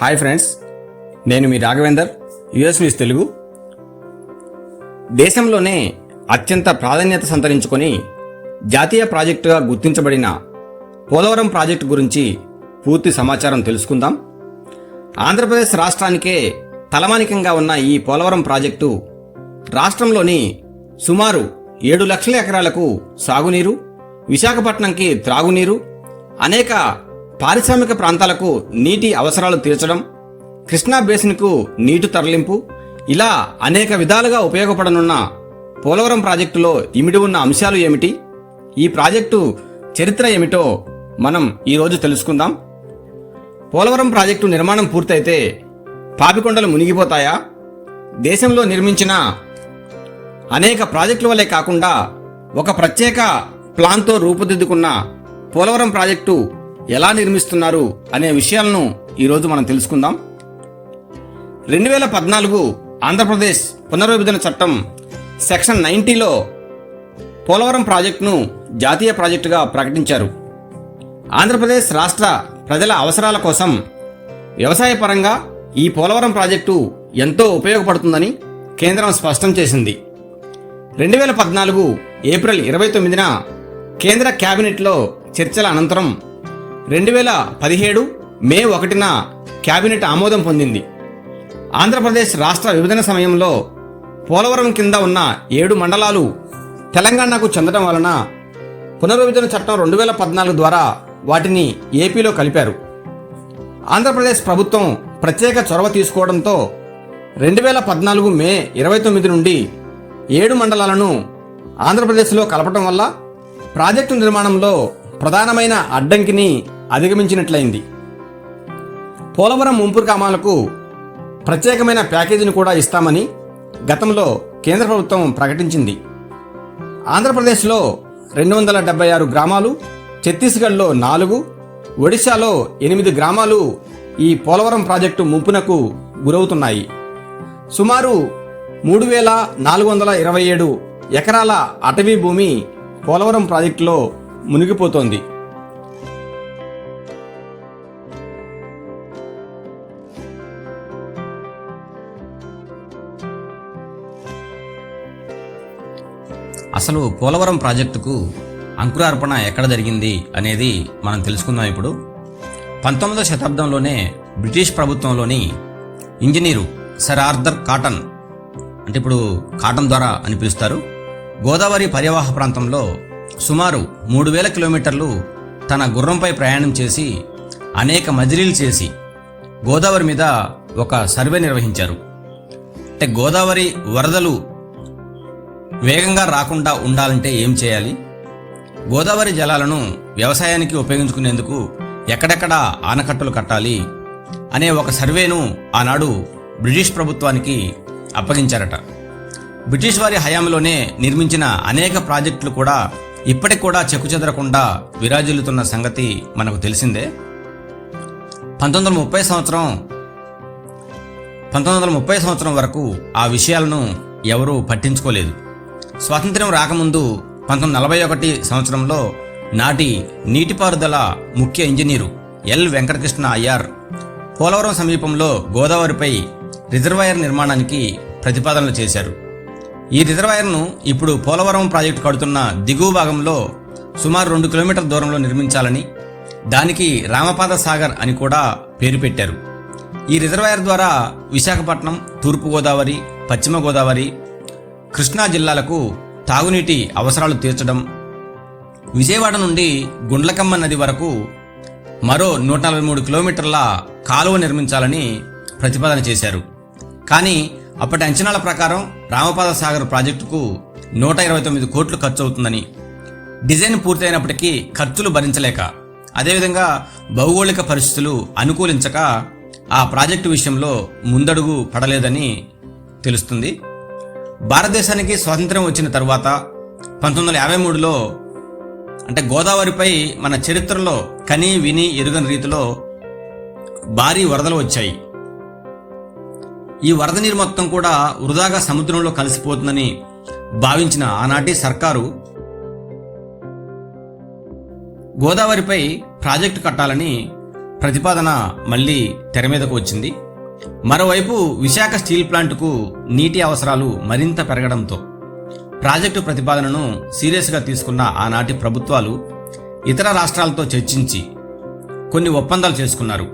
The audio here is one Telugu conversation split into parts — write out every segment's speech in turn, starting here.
హాయ్ ఫ్రెండ్స్ నేను మీ రాఘవేందర్ యుఎస్ న్యూస్ తెలుగు. దేశంలోనే అత్యంత ప్రాధాన్యత సంతరించుకొని జాతీయ ప్రాజెక్టుగా గుర్తించబడిన పోలవరం ప్రాజెక్టు గురించి పూర్తి సమాచారం తెలుసుకుందాం. ఆంధ్రప్రదేశ్ రాష్ట్రానికే తలమానికంగా ఉన్న ఈ పోలవరం ప్రాజెక్టు రాష్ట్రంలోని సుమారు ఏడు లక్షల ఎకరాలకు సాగునీరు విశాఖపట్నంకి త్రాగునీరు అనేక పారిశ్రామిక ప్రాంతాలకు నీటి అవసరాలు తీర్చడం కృష్ణా బేసిన్కు నీటి తరలింపు ఇలా అనేక విధాలుగా ఉపయోగపడనున్న పోలవరం ప్రాజెక్టులో ఇమిడి ఉన్న అంశాలు ఏమిటి? ఈ ప్రాజెక్టు చరిత్ర ఏమిటో మనం ఈరోజు తెలుసుకుందాం. పోలవరం ప్రాజెక్టు నిర్మాణం పూర్తయితే పాపికొండలు మునిగిపోతాయా? దేశంలో నిర్మించిన అనేక ప్రాజెక్టుల వలె కాకుండా ఒక ప్రత్యేక ప్లాన్తో రూపుదిద్దుకున్న పోలవరం ప్రాజెక్టు ఎలా నిర్మిస్తున్నారు అనే విషయాలను ఈరోజు మనం తెలుసుకుందాం. రెండు వేల పద్నాలుగు ఆంధ్రప్రదేశ్ పునర్విభజన చట్టం సెక్షన్ నైంటీలో పోలవరం ప్రాజెక్టును జాతీయ ప్రాజెక్టుగా ప్రకటించారు. ఆంధ్రప్రదేశ్ రాష్ట్ర ప్రజల అవసరాల కోసం వ్యవసాయపరంగా ఈ పోలవరం ప్రాజెక్టు ఎంతో ఉపయోగపడుతుందని కేంద్రం స్పష్టం చేసింది. రెండు వేల పద్నాలుగు ఏప్రిల్ ఇరవై తొమ్మిదిన కేంద్ర క్యాబినెట్లో చర్చల అనంతరం రెండు వేల పదిహేడు మే ఒకటిన కేబినెట్ ఆమోదం పొందింది. ఆంధ్రప్రదేశ్ రాష్ట్ర విభజన సమయంలో పోలవరం కింద ఉన్న ఏడు మండలాలు తెలంగాణకు చెందడం వలన పునర్విభజన చట్టం రెండు వేల పద్నాలుగు ద్వారా వాటిని ఏపీలో కలిపారు. ఆంధ్రప్రదేశ్ ప్రభుత్వం ప్రత్యేక చొరవ తీసుకోవడంతో రెండు వేల పద్నాలుగు మే ఇరవై తొమ్మిది నుండి ఏడు మండలాలను ఆంధ్రప్రదేశ్లో కలపటం వల్ల ప్రాజెక్టు నిర్మాణంలో ప్రధానమైన అడ్డంకిని అధిగమించినట్లయింది. పోలవరం ముంపు గ్రామాలకు ప్రత్యేకమైన ప్యాకేజీని కూడా ఇస్తామని గతంలో కేంద్ర ప్రభుత్వం ప్రకటించింది. ఆంధ్రప్రదేశ్లో రెండు వందల డెబ్బై ఆరు గ్రామాలు ఛత్తీస్గఢ్లో నాలుగు ఒడిశాలో ఎనిమిది గ్రామాలు ఈ పోలవరం ప్రాజెక్టు ముంపునకు గురవుతున్నాయి. సుమారు మూడు వేల నాలుగు వందల ఇరవై ఏడు ఎకరాల అటవీ భూమి పోలవరం ప్రాజెక్టులో మునిగిపోతోంది. అసలు పోలవరం ప్రాజెక్టుకు అంకురార్పణ ఎక్కడ జరిగింది అనేది మనం తెలుసుకుందాం ఇప్పుడు. పంతొమ్మిదవ శతాబ్దంలోనే బ్రిటిష్ ప్రభుత్వంలోని ఇంజనీరు సర్ ఆర్థర్ కాటన్ అంటే ఇప్పుడు కాటన్ ద్వారా అని పిలుస్తారు గోదావరి పర్యవాహ ప్రాంతంలో సుమారు మూడు వేల కిలోమీటర్లు తన గుర్రంపై ప్రయాణం చేసి అనేక మజిలీలు చేసి గోదావరి మీద ఒక సర్వే నిర్వహించారు. అంటే గోదావరి వరదలు వేగంగా రాకుండా ఉండాలంటే ఏం చేయాలి? గోదావరి జలాలను వ్యవసాయానికి ఉపయోగించుకునేందుకు ఎక్కడెక్కడ ఆనకట్టలు కట్టాలి అనే ఒక సర్వేను ఆనాడు బ్రిటిష్ ప్రభుత్వానికి అప్పగించారట. బ్రిటిష్ వారి హయాంలోనే నిర్మించిన అనేక ప్రాజెక్టులు కూడా ఇప్పటికి కూడా చెక్కుచెదరకుండా విరాజిల్లుతున్న సంగతి మనకు తెలిసిందే. పంతొమ్మిది వందల ముప్పై సంవత్సరం పంతొమ్మిది వందల ముప్పై సంవత్సరం వరకు ఆ విషయాలను ఎవరూ పట్టించుకోలేదు. స్వాతంత్ర్యం రాకముందు పంతొమ్మిది నలభై ఒకటి సంవత్సరంలో నాటి నీటిపారుదల ముఖ్య ఇంజనీరు ఎల్ వెంకటకృష్ణ అయ్యార్. పోలవరం సమీపంలో గోదావరిపై రిజర్వాయర్ నిర్మాణానికి ప్రతిపాదనలు చేశారు. ఈ రిజర్వాయర్ను ఇప్పుడు పోలవరం ప్రాజెక్టు కడుతున్న దిగువ భాగంలో సుమారు రెండు కిలోమీటర్ల దూరంలో నిర్మించాలని దానికి రామపాద సాగర్ అని కూడా పేరు పెట్టారు. ఈ రిజర్వాయర్ ద్వారా విశాఖపట్నం తూర్పు గోదావరి పశ్చిమ గోదావరి కృష్ణా జిల్లాలకు తాగునీటి అవసరాలు తీర్చడం. విజయవాడ నుండి గుండ్లకమ్మ నది వరకు మరో నూట నలభై మూడు కిలోమీటర్ల కాలువ నిర్మించాలని ప్రతిపాదన చేశారు. కానీ అప్పటి అంచనాల ప్రకారం రామపాద సాగర్ ప్రాజెక్టుకు నూట ఇరవై తొమ్మిది కోట్లు ఖర్చు అవుతుందని. డిజైన్ పూర్తయినప్పటికీ ఖర్చులు భరించలేక అదేవిధంగా భౌగోళిక పరిస్థితులు అనుకూలించక ఆ ప్రాజెక్టు విషయంలో ముందడుగు పడలేదని తెలుస్తుంది. భారతదేశానికి స్వాతంత్రం వచ్చిన తర్వాత పంతొమ్మిది వందల యాభై మూడులో అంటే గోదావరిపై మన చరిత్రలో కని విని ఎరుగని రీతిలో భారీ వరదలు వచ్చాయి. ఈ వరద నీరు మొత్తం కూడా వృధాగా సముద్రంలో కలిసిపోతుందని భావించిన ఆనాటి సర్కారు గోదావరిపై ప్రాజెక్టు కట్టాలని ప్రతిపాదన మళ్ళీ తెర మీదకు వచ్చింది. మరోవైపు విశాఖ స్టీల్ ప్లాంటుకు నీటి అవసరాలు మరింత పెరగడంతో ప్రాజెక్టు ప్రతిపాదనను సీరియస్గా తీసుకున్న ఆనాటి ప్రభుత్వాలు ఇతర రాష్ట్రాలతో చర్చించి కొన్ని ఒప్పందాలు చేసుకున్నారు.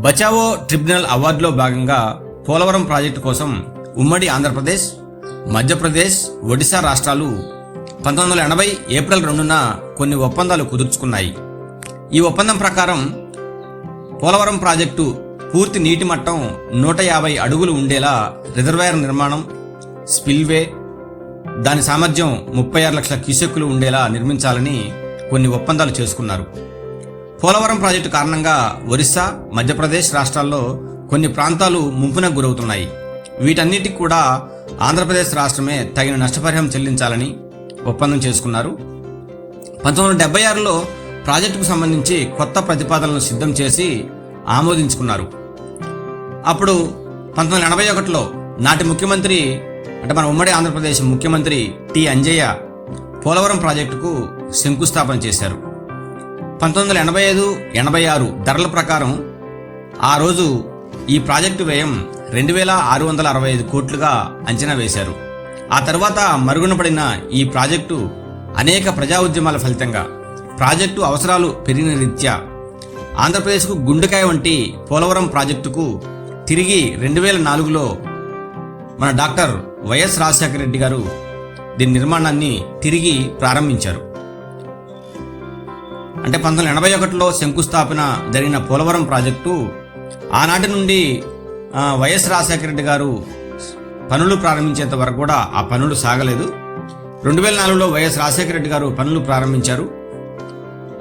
బచావో ట్రిబ్యునల్ అవార్డులో భాగంగా పోలవరం ప్రాజెక్టు కోసం ఉమ్మడి ఆంధ్రప్రదేశ్ మధ్యప్రదేశ్ ఒడిశా రాష్ట్రాలు పంతొమ్మిది వందల ఎనభై ఏప్రిల్ రెండున కొన్ని ఒప్పందాలు కుదుర్చుకున్నాయి. ఈ ఒప్పందం ప్రకారం పోలవరం ప్రాజెక్టు పూర్తి నీటి మట్టం నూట యాభై అడుగులు ఉండేలా రిజర్వాయర్ నిర్మాణం స్పిల్వే దాని సామర్థ్యం ముప్పై ఆరు లక్షల క్యూసెక్కులు ఉండేలా నిర్మించాలని కొన్ని ఒప్పందాలు చేసుకున్నారు. పోలవరం ప్రాజెక్టు కారణంగా ఒరిస్సా మధ్యప్రదేశ్ రాష్ట్రాల్లో కొన్ని ప్రాంతాలు ముంపునకు గురవుతున్నాయి. వీటన్నిటికి కూడా ఆంధ్రప్రదేశ్ రాష్ట్రమే తగిన నష్టపరిహారం చెల్లించాలని ఒప్పందం చేసుకున్నారు. పంతొమ్మిది వందల డెబ్బై ఆరులో ప్రాజెక్టుకు సంబంధించి కొత్త ప్రతిపాదనలు సిద్ధం చేసి ఆమోదించుకున్నారు. అప్పుడు పంతొమ్మిది వందల ఎనభై ఒకటిలో నాటి ముఖ్యమంత్రి అంటే మన ఉమ్మడి ఆంధ్రప్రదేశ్ ముఖ్యమంత్రి టి అంజయ్య పోలవరం ప్రాజెక్టుకు శంకుస్థాపన చేశారు. పంతొమ్మిది వందల ఎనభై ఐదు ఎనభై ఆరు ధరల ప్రకారం ఆ రోజు ఈ ప్రాజెక్టు వ్యయం రెండు వేల ఆరు వందల అరవై ఐదు కోట్లుగా అంచనా వేశారు. ఆ తర్వాత మరుగున పడిన ఈ ప్రాజెక్టు అనేక ప్రజా ఉద్యమాల ఫలితంగా ప్రాజెక్టు అవసరాలు పెరిగిన రీత్యా ఆంధ్రప్రదేశ్కు గుండెకాయ వంటి పోలవరం ప్రాజెక్టుకు తిరిగి రెండు వేల నాలుగులో మన డాక్టర్ వైఎస్ రాజశేఖర రెడ్డి గారు దీని నిర్మాణాన్ని తిరిగి ప్రారంభించారు. అంటే పంతొమ్మిది ఎనభై ఒకటిలో శంకుస్థాపన జరిగిన పోలవరం ప్రాజెక్టు ఆనాటి నుండి వైఎస్ రాజశేఖర రెడ్డి గారు పనులు ప్రారంభించేంత వరకు కూడా ఆ పనులు సాగలేదు. రెండు వేల నాలుగులో వైఎస్ రాజశేఖర రెడ్డి గారు పనులు ప్రారంభించారు.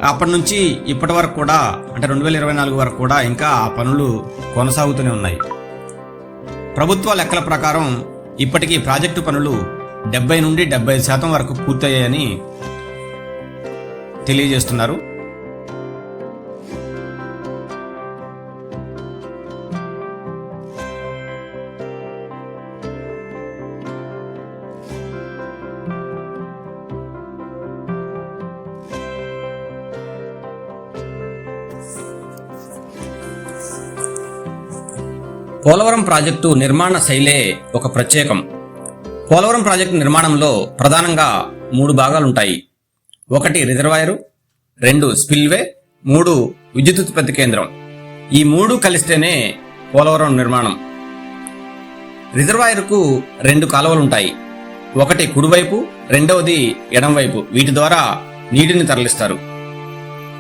అప్పటి నుంచి ఇప్పటి వరకు కూడా అంటే రెండు వేల ఇరవై నాలుగు వరకు కూడా ఇంకా ఆ పనులు కొనసాగుతూనే ఉన్నాయి. ప్రభుత్వ లెక్కల ప్రకారం ఇప్పటికీ ప్రాజెక్టు పనులు డెబ్బై నుండి డెబ్బై శాతం వరకు పూర్తయ్యాయని తెలియజేస్తున్నారు. పోలవరం ప్రాజెక్టు నిర్మాణ శైలే ఒక ప్రత్యేకం. పోలవరం ప్రాజెక్టు నిర్మాణంలో ప్రధానంగా మూడు భాగాలుంటాయి. ఒకటి రిజర్వాయరు రెండు స్పిల్వే మూడు విద్యుత్ ఉత్పత్తి కేంద్రం. ఈ మూడు కలిస్తేనే పోలవరం నిర్మాణం. రిజర్వాయర్కు రెండు కాలువలుంటాయి. ఒకటి కుడివైపు రెండవది ఎడంవైపు వీటి ద్వారా నీటిని తరలిస్తారు.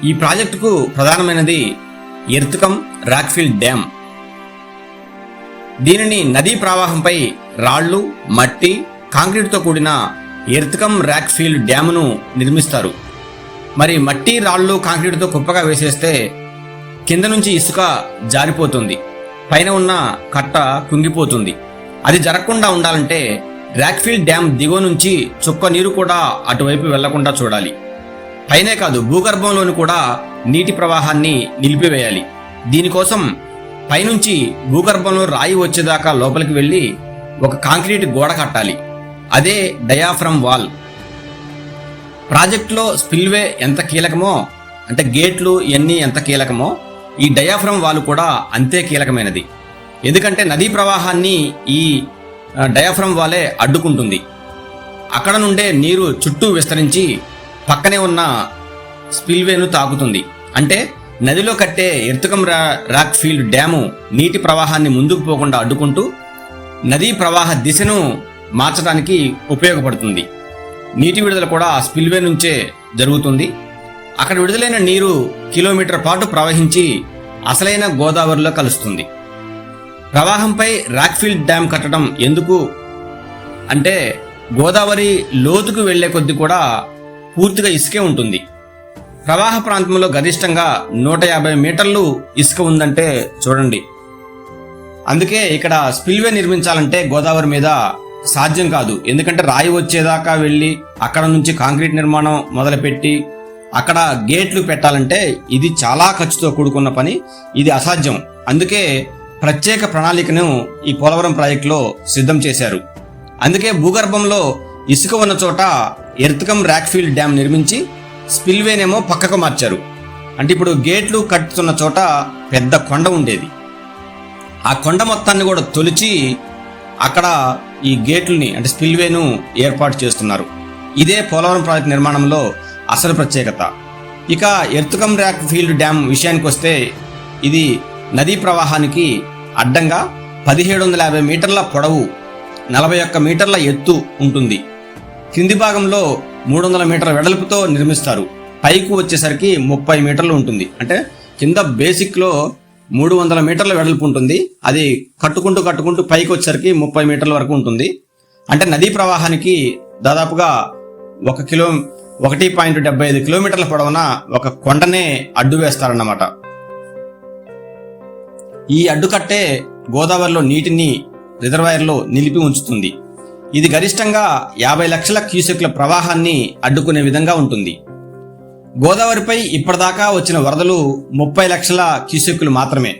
ఈ ప్రాజెక్టుకు ప్రధానమైనది ఎర్తుకం రాక్ఫీల్డ్ డ్యామ్. దీనిని నదీ ప్రవాహంపై రాళ్ళు మట్టి కాంక్రీట్తో కూడిన ఎర్త్కమ్ ర్యాక్ఫీల్డ్ డ్యామును నిర్మిస్తారు. మరి మట్టి రాళ్ళు కాంక్రీటుతో కుప్పగా వేసేస్తే కింద నుంచి ఇసుక జారిపోతుంది. పైన ఉన్న కట్ట కుంగిపోతుంది. అది జరగకుండా ఉండాలంటే ర్యాక్ఫీల్డ్ డ్యామ్ దిగువ నుంచి చుక్క నీరు కూడా అటువైపు వెళ్ళకుండా చూడాలి. పైనే కాదు భూగర్భంలోని కూడా నీటి ప్రవాహాన్ని నిలిపివేయాలి. దీనికోసం పైనుంచి భూగర్భంలో రాయి వచ్చేదాకా లోపలికి వెళ్ళి ఒక కాంక్రీట్ గోడ కట్టాలి. అదే డయాఫ్రమ్ వాల్. ప్రాజెక్టులో స్పిల్వే ఎంత కీలకమో అంటే గేట్లు ఇవన్నీ ఎంత కీలకమో ఈ డయాఫ్రమ్ వాల్ కూడా అంతే కీలకమైనది. ఎందుకంటే నదీ ప్రవాహాన్ని ఈ డయాఫ్రమ్ వాలే అడ్డుకుంటుంది. అక్కడ నుండే నీరు చుట్టూ విస్తరించి పక్కనే ఉన్న స్పిల్వేను తాకుతుంది. అంటే నదిలో కట్టే ఎర్తుకం రా రాక్ ఫీల్డ్ డ్యాము నీటి ప్రవాహాన్ని ముందుకు పోకుండా అడ్డుకుంటూ నదీ ప్రవాహ దిశను మార్చడానికి ఉపయోగపడుతుంది. నీటి విడుదల కూడా ఆ స్పిల్వే నుంచే జరుగుతుంది. అక్కడ విడుదలైన నీరు కిలోమీటర్ పాటు ప్రవహించి అసలైన గోదావరిలో కలుస్తుంది. ప్రవాహంపై రాక్ఫీల్డ్ డ్యామ్ కట్టడం ఎందుకు అంటే గోదావరి లోతుకు వెళ్ళే కొద్ది కూడా పూర్తిగా ఇసుకే ఉంటుంది. ప్రవాహ ప్రాంతంలో గరిష్టంగా నూట యాభై మీటర్లు ఇసుక ఉందంటే చూడండి. అందుకే ఇక్కడ స్పిల్వే నిర్మించాలంటే గోదావరి మీద సాధ్యం కాదు. ఎందుకంటే రాయి వచ్చేదాకా వెళ్ళి అక్కడ నుంచి కాంక్రీట్ నిర్మాణం మొదలుపెట్టి అక్కడ గేట్లు పెట్టాలంటే ఇది చాలా ఖర్చుతో కూడుకున్న పని. ఇది అసాధ్యం. అందుకే ప్రత్యేక ప్రణాళికను ఈ పోలవరం ప్రాజెక్టులో సిద్ధం చేశారు. అందుకే భూగర్భంలో ఇసుక ఉన్న చోట ఎర్త్కమ్ ర్యాక్ఫీల్డ్ డ్యామ్ నిర్మించి స్పిల్వేనేమో పక్కకు మార్చారు. అంటే ఇప్పుడు గేట్లు కట్టుతున్న చోట పెద్ద కొండ ఉండేది. ఆ కొండ మొత్తాన్ని కూడా తొలిచి అక్కడ ఈ గేట్లని అంటే స్పిల్వేను ఏర్పాటు చేస్తున్నారు. ఇదే పోలవరం ప్రాజెక్ట్ నిర్మాణంలో అసలు ప్రత్యేకత. ఇక ఎర్తుకం ర్యాక్ ఫీల్డ్ డ్యామ్ విషయానికి వస్తే ఇది నదీ ప్రవాహానికి అడ్డంగా పదిహేడు వందల యాభై మీటర్ల పొడవు నలభై ఒక్క మీటర్ల ఎత్తు ఉంటుంది. కింది భాగంలో మూడు వందల మీటర్ల వెడల్పుతో నిర్మిస్తారు. పైకి వచ్చేసరికి ముప్పై మీటర్లు ఉంటుంది. అంటే కింద బేసిక్లో మూడు వందల మీటర్ల వెడల్పు ఉంటుంది. అది కట్టుకుంటూ కట్టుకుంటూ పైకి వచ్చేసరికి ముప్పై మీటర్ల వరకు ఉంటుంది. అంటే నదీ ప్రవాహానికి దాదాపుగా ఒక కిలో ఒకటి పాయింట్ డెబ్బై ఐదు కిలోమీటర్ల పొడవున ఒక కొండనే అడ్డు వేస్తారన్నమాట. ఈ అడ్డుకట్టే గోదావరిలో నీటిని రిజర్వాయర్లో నిలిపి ఉంచుతుంది. ఇది గరిష్టంగా యాభై లక్షల క్యూసెక్ల ప్రవాహాన్ని అడ్డుకునే విధంగా ఉంటుంది. గోదావరిపై ఇప్పటిదాకా వచ్చిన వరదలు ముప్పై లక్షల క్యూసెక్కులు మాత్రమే.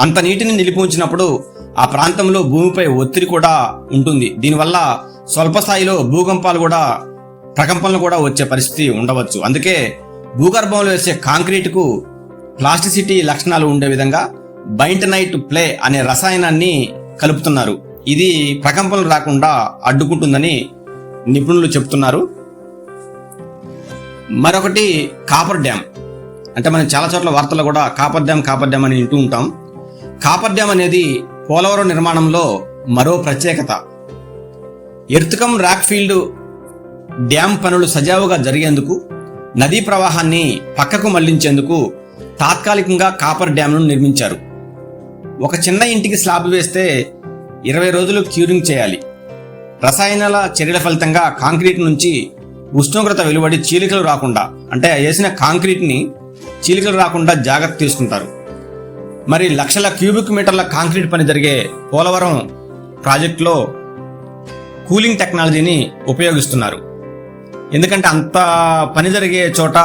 అంత నీటిని నిలిపి ఉంచినప్పుడు ఆ ప్రాంతంలో భూమిపై ఒత్తిడి కూడా ఉంటుంది. దీనివల్ల స్వల్ప స్థాయిలో భూకంపాలు కూడా ప్రకంపనలు కూడా వచ్చే పరిస్థితి ఉండవచ్చు. అందుకే భూగర్భంలో వేసే కాంక్రీటుకు ప్లాస్టిసిటీ లక్షణాలు ఉండే విధంగా బైంట్ నైట్ ప్లే అనే రసాయనాన్ని కలుపుతున్నారు. ఇది ప్రకంపనలు రాకుండా అడ్డుకుంటుందని నిపుణులు చెప్తున్నారు. మరొకటి కాపర్ డ్యామ్. అంటే మనం చాలా చోట్ల వార్తల్లో కూడా కాపర్ డ్యామ్ కాపర్ డ్యామ్ అని వింటూ ఉంటాం. కాపర్ డ్యామ్ అనేది పోలవరం నిర్మాణంలో మరో ప్రత్యేకత. ఎర్తుకం రాక్ఫీల్డ్ డ్యామ్ పనులు సజావుగా జరిగేందుకు నదీ ప్రవాహాన్ని పక్కకు మళ్ళించేందుకు తాత్కాలికంగా కాపర్ డ్యామ్ను నిర్మించారు. ఒక చిన్న ఇంటికి స్లాబ్ వేస్తే ఇరవై రోజులు క్యూరింగ్ చేయాలి. రసాయనాల చర్యల ఫలితంగా కాంక్రీట్ నుంచి ఉష్ణోగ్రత వెలువడి చీలికలు రాకుండా అంటే వేసిన కాంక్రీట్ని చీలికలు రాకుండా జాగ్రత్త తీసుకుంటారు. మరి లక్షల క్యూబిక్ మీటర్ల కాంక్రీట్ పని జరిగే పోలవరం ప్రాజెక్టులో కూలింగ్ టెక్నాలజీని ఉపయోగిస్తున్నారు. ఎందుకంటే అంత పని జరిగే చోట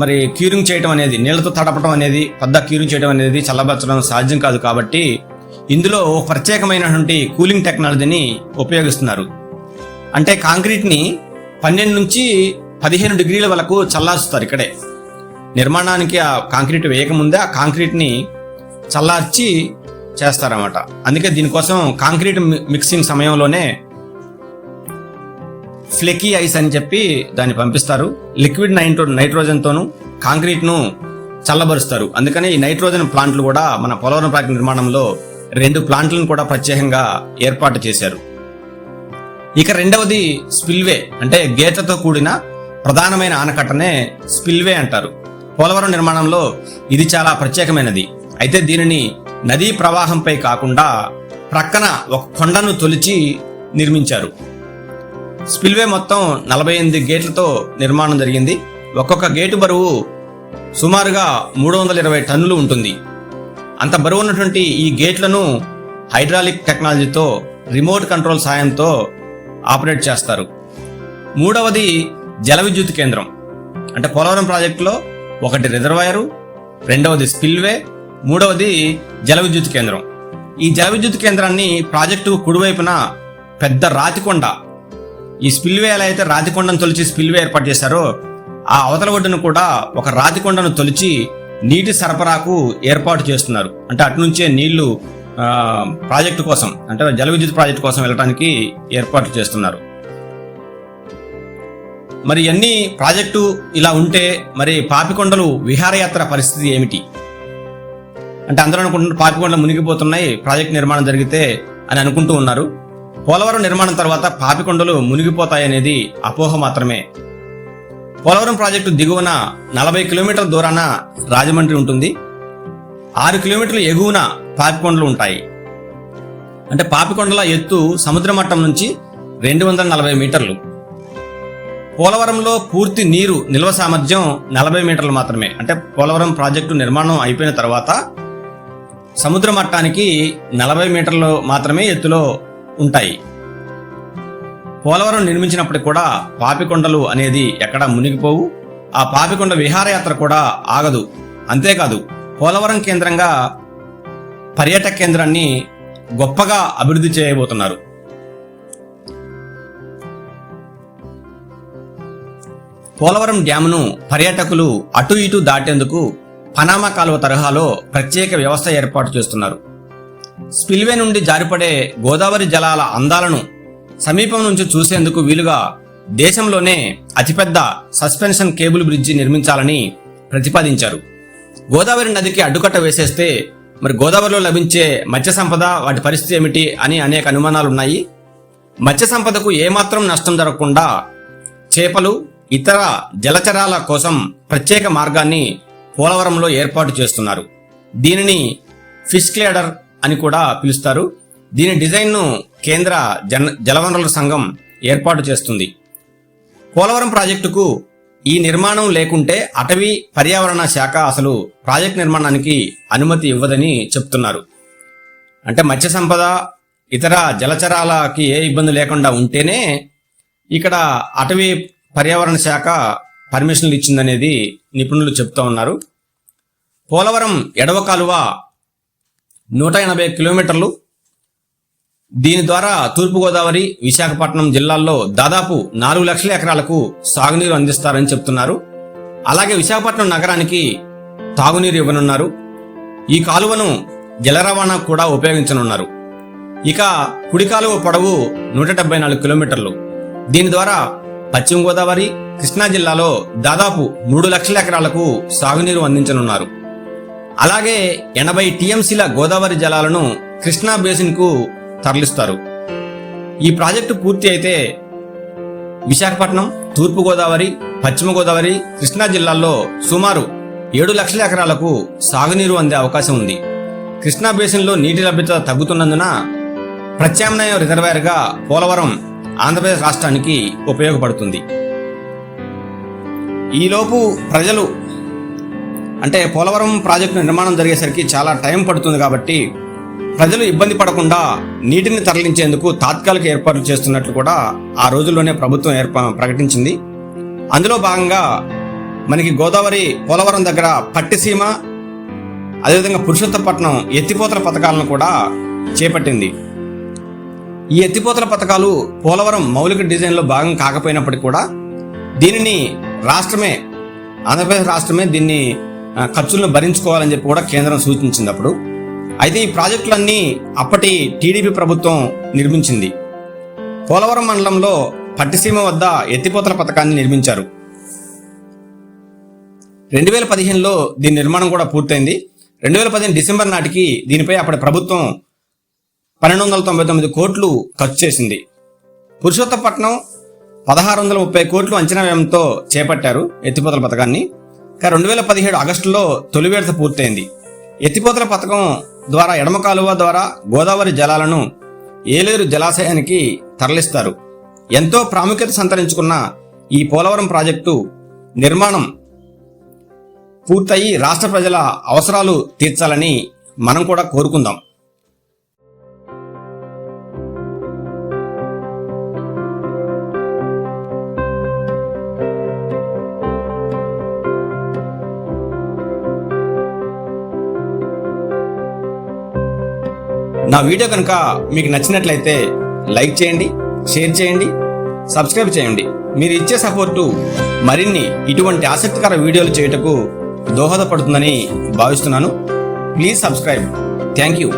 మరి క్యూరింగ్ చేయడం అనేది నీళ్ళతో తడపడం అనేది పెద్ద క్యూరింగ్ చేయడం అనేది చల్లబరచడం సాధ్యం కాదు కాబట్టి ఇందులో ఒక ప్రత్యేకమైనటువంటి కూలింగ్ టెక్నాలజీని ఉపయోగిస్తున్నారు. అంటే కాంక్రీట్ని పన్నెండు నుంచి పదిహేను డిగ్రీల వరకు చల్లారుస్తారు ఇక్కడే. నిర్మాణానికి ఆ కాంక్రీట్ వేయకముందే ఆ కాంక్రీట్ని చల్లార్చి చేస్తారన్నమాట. అందుకే దీనికోసం కాంక్రీట్ మి- మిక్సింగ్ సమయంలోనే ఫ్లెకీ ఐస్ అని చెప్పి దాన్ని పంపిస్తారు. లిక్విడ్ నైట్రో నైట్రోజన్తోనూ కాంక్రీట్ను చల్లబరుస్తారు. అందుకని ఈ నైట్రోజన్ ప్లాంట్లు కూడా మన పోలవరం ప్రాజెక్ట్ నిర్మాణంలో రెండు ప్లాంట్లను కూడా ప్రత్యేకంగా ఏర్పాటు చేశారు. ఇక రెండవది స్పిల్వే అంటే గేట్లతో కూడిన ప్రధానమైన ఆనకట్టనే స్పిల్వే అంటారు. పోలవరం నిర్మాణంలో ఇది చాలా ప్రత్యేకమైనది. అయితే దీనిని నదీ ప్రవాహంపై కాకుండా ప్రక్కన ఒక కొండను తొలిచి నిర్మించారు. స్పిల్వే మొత్తం నలభై ఎనిమిది గేట్లతో నిర్మాణం జరిగింది. ఒక్కొక్క గేటు బరువు సుమారుగా మూడు వందల ఇరవై టన్నులు ఉంటుంది. అంత బరువు ఉన్నటువంటి ఈ గేట్లను హైడ్రాలిక్ టెక్నాలజీతో రిమోట్ కంట్రోల్ సాయంతో ఆపరేట్ చేస్తారు. మూడవది జల విద్యుత్ కేంద్రం. అంటే పోలవరం ప్రాజెక్టులో ఒకటి రిజర్వాయరు రెండవది స్పిల్వే మూడవది జల విద్యుత్ కేంద్రం. ఈ జల విద్యుత్ కేంద్రాన్ని ప్రాజెక్టు కుడివైపున పెద్ద రాతికొండ ఈ స్పిల్వే ఎలా అయితే రాతికొండను తొలిచి స్పిల్వే ఏర్పాటు చేశారో ఆ అవతల ఒడ్డును కూడా ఒక రాతికొండను తొలిచి నీటి సరఫరాకు ఏర్పాటు చేస్తున్నారు. అంటే అటు నుంచే నీళ్ళు ప్రాజెక్టు కోసం అంటే జల విద్యుత్ ప్రాజెక్టు కోసం వెళ్ళడానికి ఏర్పాటు చేస్తున్నారు. మరి అన్ని ప్రాజెక్టు ఇలా ఉంటే మరి పాపికొండలు విహారయాత్ర పరిస్థితి ఏమిటి? అంటే అందరూ అనుకుంటున్నారు పాపికొండలు మునిగిపోతున్నాయి ప్రాజెక్ట్ నిర్మాణం జరిగితే అని అనుకుంటూ ఉన్నారు. పోలవరం నిర్మాణం తర్వాత పాపికొండలు మునిగిపోతాయనేది అపోహ మాత్రమే. పోలవరం ప్రాజెక్టు దిగువన నలభై కిలోమీటర్ల దూరాన రాజమండ్రి ఉంటుంది. ఆరు కిలోమీటర్లు ఎగువన పాపికొండలు ఉంటాయి. అంటే పాపికొండల ఎత్తు సముద్ర మట్టం నుంచి రెండు వందల నలభై మీటర్లు. పోలవరంలో పూర్తి నీరు నిల్వ సామర్థ్యం నలభై మీటర్లు మాత్రమే. అంటే పోలవరం ప్రాజెక్టు నిర్మాణం అయిపోయిన తర్వాత సముద్ర మట్టానికి నలభై మీటర్లు మాత్రమే ఎత్తులో ఉంటాయి. పోలవరం నిర్మించినప్పటికి కూడా పాపికొండలు అనేది ఎక్కడా మునిగిపోవు. ఆ పాపికొండ విహారయాత్ర కూడా ఆగదు. అంతేకాదు పోలవరం కేంద్రంగా పర్యాటక కేంద్రాన్ని గొప్పగా అభివృద్ధి చేయబోతున్నారు. పోలవరం డ్యామును పర్యాటకులు అటు ఇటు దాటేందుకు పనామా కాలువ తరహాలో ప్రత్యేక వ్యవస్థ ఏర్పాటు చేస్తున్నారు. స్పిల్వే నుండి జారిపడే గోదావరి జలాల అందాలను సమీపం నుంచి చూసేందుకు వీలుగా దేశంలోనే అతిపెద్ద సస్పెన్షన్ కేబుల్ బ్రిడ్జి నిర్మించాలని ప్రతిపాదించారు. గోదావరి నదికి అడ్డుకట్ట వేసేస్తే మరి గోదావరిలో లభించే మత్స్య సంపద వాటి పరిస్థితి ఏమిటి అని అనేక అనుమానాలు ఉన్నాయి. మత్స్య సంపదకు ఏమాత్రం నష్టం జరగకుండా చేపలు ఇతర జలచరాల కోసం ప్రత్యేక మార్గాన్ని పోలవరంలో ఏర్పాటు చేస్తున్నారు. దీనిని ఫిష్ క్లేడర్ అని కూడా పిలుస్తారు. దీని డిజైన్ను కేంద్ర జన జలవనరుల సంఘం ఏర్పాటు చేస్తుంది. పోలవరం ప్రాజెక్టుకు ఈ నిర్మాణం లేకుంటే అటవీ పర్యావరణ శాఖ అసలు ప్రాజెక్ట్ నిర్మాణానికి అనుమతి ఇవ్వదని చెప్తున్నారు. అంటే మత్స్య సంపద ఇతర జలచరాలకి ఏ ఇబ్బంది లేకుండా ఉంటేనే ఇక్కడ అటవీ పర్యావరణ శాఖ పర్మిషన్లు ఇచ్చిందనేది నిపుణులు చెప్తూ ఉన్నారు. పోలవరం ఎడవ కాలువ నూట ఎనభై కిలోమీటర్లు దీని ద్వారా తూర్పుగోదావరి విశాఖపట్నం జిల్లాల్లో దాదాపు నాలుగు లక్షల ఎకరాలకు సాగునీరు అందిస్తారని చెప్తున్నారు. అలాగే విశాఖపట్నం నగరానికి తాగునీరు ఇవ్వనున్నారు. ఈ కాలువను జల రవాణా కూడా ఉపయోగించనున్నారు. ఇక కుడి కాలువ పొడవు నూట డెబ్బై నాలుగు కిలోమీటర్లు. దీని ద్వారా పశ్చిమ గోదావరి కృష్ణా జిల్లాలో దాదాపు మూడు లక్షల ఎకరాలకు సాగునీరు అందించనున్నారు. అలాగే ఎనభై టీఎంసీల గోదావరి జలాలను కృష్ణా బేసిన్కు తరలిస్తారు. ఈ ప్రాజెక్టు పూర్తి అయితే విశాఖపట్నం తూర్పుగోదావరి పశ్చిమ గోదావరి కృష్ణా జిల్లాల్లో సుమారు ఏడు లక్షల ఎకరాలకు సాగునీరు అందే అవకాశం ఉంది. కృష్ణా బేసిన్లో నీటి లభ్యత తగ్గుతున్నందున ప్రత్యామ్నాయ రిజర్వాయర్గా పోలవరం ఆంధ్రప్రదేశ్ రాష్ట్రానికి ఉపయోగపడుతుంది. ఈలోపు ప్రజలు అంటే పోలవరం ప్రాజెక్టు నిర్మాణం జరిగేసరికి చాలా టైం పడుతుంది కాబట్టి ప్రజలు ఇబ్బంది పడకుండా నీటిని తరలించేందుకు తాత్కాలిక ఏర్పాట్లు చేస్తున్నట్లు కూడా ఆ రోజుల్లోనే ప్రభుత్వం ఏర్ప ప్రకటించింది. అందులో భాగంగా మనకి గోదావరి పోలవరం దగ్గర పట్టిసీమ అదేవిధంగా పురుషోత్తపట్నం ఎత్తిపోతల పథకాలను కూడా చేపట్టింది. ఈ ఎత్తిపోతల పథకాలు పోలవరం మౌలిక డిజైన్లో భాగం కాకపోయినప్పటికీ కూడా దీనిని రాష్ట్రమే ఆంధ్రప్రదేశ్ రాష్ట్రమే దీన్ని ఖర్చులను భరించుకోవాలని చెప్పి కూడా కేంద్రం సూచించింది అప్పుడు. అయితే ఈ ప్రాజెక్టులన్నీ అప్పటి టీడీపీ ప్రభుత్వం నిర్మించింది. పోలవరం మండలంలో పట్టిసీమ వద్ద ఎత్తిపోతల పథకాన్ని నిర్మించారు. రెండు వేల పదిహేనులో దీని నిర్మాణం కూడా పూర్తయింది. రెండు వేల పదిహేను డిసెంబర్ నాటికి దీనిపై అప్పటి ప్రభుత్వం పన్నెండు వందల తొంభై తొమ్మిది కోట్లు ఖర్చు చేసింది. పురుషోత్తపట్నం పదహారు వందల ముప్పై కోట్లు అంచనా వ్యయంతో చేపట్టారు ఎత్తిపోతల పథకాన్ని. రెండు వేల పదిహేడు ఆగస్టులో తొలి విడత పూర్తయింది. ఎత్తిపోతల పథకం ద్వారా ఎడమ కాలువ ద్వారా గోదావరి జలాలను ఏలేరు జలాశయానికి తరలిస్తారు. ఎంతో ప్రాముఖ్యత సంతరించుకున్న ఈ పోలవరం ప్రాజెక్టు నిర్మాణం పూర్తయి రాష్ట్ర ప్రజల అవసరాలు తీర్చాలని మనం కూడా కోరుకుందాం. నా వీడియో కనుక మీకు నచ్చినట్లయితే లైక్ చేయండి షేర్ చేయండి సబ్స్క్రైబ్ చేయండి. మీరు ఇచ్చే సపోర్టు మరిన్ని ఇటువంటి ఆసక్తికర వీడియోలు చేయుటకు దోహదపడుతుందని భావిస్తున్నాను. Please subscribe. Thank you.